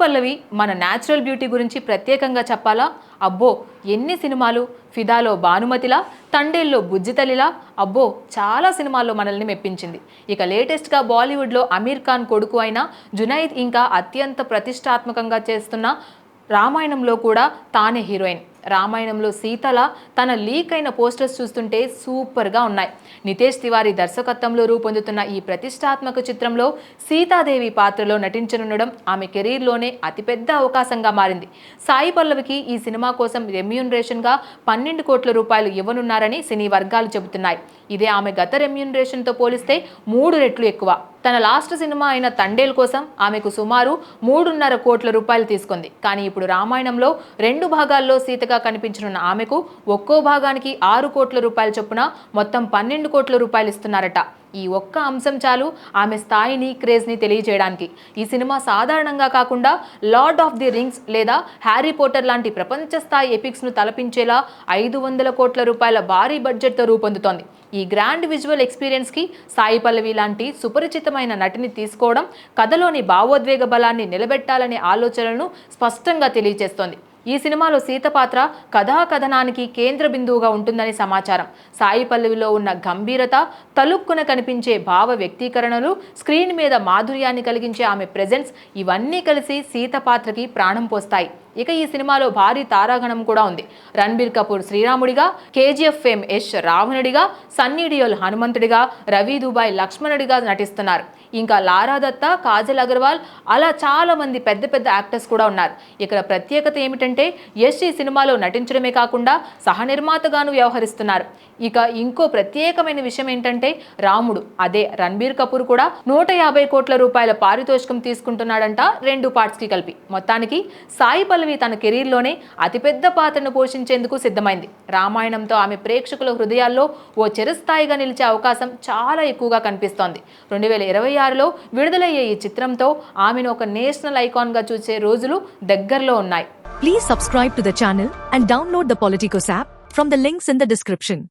పల్లవి మన natural beauty గురించి ప్రత్యేకంగా చెప్పాలా? అబ్బో ఎన్ని సినిమాలు? ఫిదాలో భానుమతిలా? తండేల్లో బుజ్జితలిలా అబ్బో చాలా సినిమాల్లో మనల్ని మెప్పించింది. ఇక లేటెస్ట్గా బాలీవుడ్లో అమీర్ ఖాన్ కొడుకు అయిన జునైద్ ఇంకా అత్యంత ప్రతిష్టాత్మకంగా చేస్తున్న రామాయణంలో కూడా తానే హీరోయిన్. రామాయణంలో సీతల తన లీక్ అయిన పోస్టర్స్ చూస్తుంటే సూపర్గా ఉన్నాయి. నితేష్ తివారీ దర్శకత్వంలో రూపొందుతున్న ఈ ప్రతిష్టాత్మక చిత్రంలో సీతాదేవి పాత్రలో నటించనుండడం ఆమె కెరీర్లోనే అతిపెద్ద అవకాశంగా మారింది. సాయి పల్లవికి ఈ సినిమా కోసం రెమ్యూనరేషన్గా పన్నెండు కోట్ల రూపాయలు ఇవ్వనున్నారని సినీ వర్గాలు చెబుతున్నాయి. ఇదే ఆమె గత రెమ్యూనరేషన్తో పోలిస్తే మూడు రెట్లు ఎక్కువ. తన లాస్ట్ సినిమా అయిన తండేల్ కోసం ఆమెకు సుమారు మూడున్నర కోట్ల రూపాయలు తీసుకుంది. కానీ ఇప్పుడు రామాయణంలో రెండు భాగాల్లో సీతగా కనిపించనున్న ఆమెకు ఒక్కో భాగానికి ఆరు కోట్ల రూపాయల చొప్పున మొత్తం పన్నెండు కోట్ల రూపాయలు ఇస్తున్నారట. ఈ ఒక్క అంశం చాలు ఆమె స్థాయిని క్రేజ్ని తెలియజేయడానికి. ఈ సినిమా సాధారణంగా కాకుండా లార్డ్ ఆఫ్ ది రింగ్స్ లేదా హ్యారీ పోటర్ లాంటి ప్రపంచ స్థాయి ఎపిక్స్ను తలపించేలా ఐదు వందల కోట్ల రూపాయల భారీ బడ్జెట్తో రూపొందుతోంది. ఈ గ్రాండ్ విజువల్ ఎక్స్పీరియన్స్కి సాయి పల్లవి లాంటి సుపరిచితమైన నటిని తీసుకోవడం కథలోని భావోద్వేగ బలాన్ని నిలబెట్టాలనే ఆలోచనలను స్పష్టంగా తెలియజేస్తోంది. ఈ సినిమాలో సీత పాత్ర కథా కథనానికి కేంద్ర బిందువుగా ఉంటుందని సమాచారం. సాయి పల్లవిలో ఉన్న గంభీరత తలుక్కున కనిపించే భావ వ్యక్తీకరణలు స్క్రీన్ మీద మాధుర్యాన్ని కలిగించే ఆమె ప్రెజెన్స్ ఇవన్నీ కలిసి సీత పాత్రకి ప్రాణం పోస్తాయి. ఇక ఈ సినిమాలో భారీ తారాగణం కూడా ఉంది. రణబీర్ కపూర్ శ్రీరాముడిగా కేజీఎఫ్ ఫేమ్ యష్ రావణుడిగా సన్నీ డియోల్ హనుమంతుడిగా రవి దుబాయ్ లక్ష్మణుడిగా నటిస్తున్నారు. ఇంకా లారా దత్తా కాజల్ అగర్వాల్ అలా చాలా మంది పెద్ద పెద్ద యాక్టర్స్ కూడా ఉన్నారు. ఇక్కడ ప్రత్యేకత ఏమిటంటే యష్ ఈ సినిమాలో నటించడమే కాకుండా సహనిర్మాతగాను వ్యవహరిస్తున్నారు. ఇక ఇంకో ప్రత్యేకమైన విషయం ఏంటంటే రాముడు. అదే రణబీర్ కపూర్ కూడా నూట యాభై కోట్ల రూపాయల పారితోషికం తీసుకుంటున్నాడంట రెండు పార్ట్స్కి కలిపి. మొత్తానికి సాయి పల్లవి తన కెరీర్లోనే అతిపెద్ద పాత్రను పోషించేందుకు సిద్ధమైంది. రామాయణంతో ఆమె ప్రేక్షకుల హృదయాల్లో ఓ చిరస్థాయిగా నిలిచే అవకాశం చాలా ఎక్కువగా కనిపిస్తోంది. రెండు వేల ఇరవై ఆరులో విడుదలయ్యే ఈ చిత్రంతో ఆమెను ఒక నేషనల్ ఐకాన్గా చూసే రోజులు దగ్గరలో ఉన్నాయి. Please subscribe to the channel and download the Politicos app from the links in the description